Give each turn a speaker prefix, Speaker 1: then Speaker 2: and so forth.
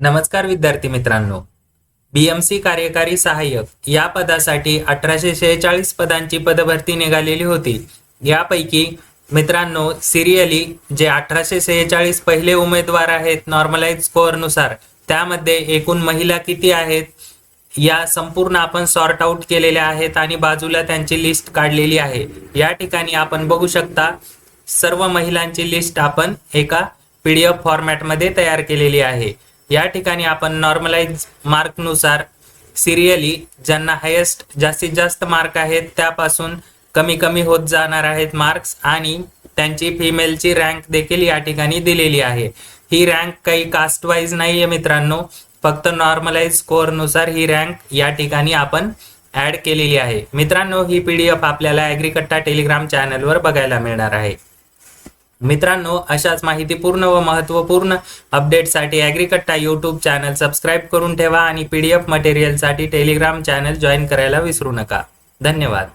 Speaker 1: नमस्कार विद्यार्थी मित्रांनो. बीएमसी कार्यकारी सहाय्यक या पदासाठी अठराशे शेहेचाळीस पदांची पदभरती निघालेली होती. यापैकी मित्रांनो सिरियली जे अठराशे शेहेचाळीस पहिले उमेदवार आहेत नॉर्मलाइज स्कोअरनुसार त्यामध्ये एकूण महिला किती आहेत? या संपूर्ण आपण सॉर्ट आउट केलेल्या आहेत आणि बाजूला त्यांची लिस्ट काढलेली आहे. या ठिकाणी आपण बघू शकता सर्व महिलांची लिस्ट आपण एका पीडीएफ फॉर्मॅटमध्ये तयार केलेली आहे. या ठिकाणी आपण नॉर्मलाइज मार्कनुसार सिरियली ज्यांना हायेस्ट जास्तीत जास्त मार्क आहेत त्यापासून कमी कमी होत जाणार आहेत मार्क्स आणि त्यांची फिमेलची रँक देखील या ठिकाणी दिलेली आहे. ही रँक काही कास्ट वाईज नाही आहे मित्रांनो. फक्त नॉर्मलाइज स्कोअरनुसार ही रँक या ठिकाणी आपण ऍड केलेली आहे. मित्रांनो ही पीडीएफ आपल्याला ॲग्रिकट्टा टेलिग्राम चॅनलवर बघायला मिळणार आहे. मित्रांनो अशाच माहितीपूर्ण व महत्त्वपूर्ण अपडेटसाठी ॲग्रिकट्टा यूट्यूब चॅनल सबस्क्राईब करून ठेवा आणि पी डी एफ मटेरियलसाठी टेलिग्राम चॅनल जॉईन करायला विसरू नका. धन्यवाद.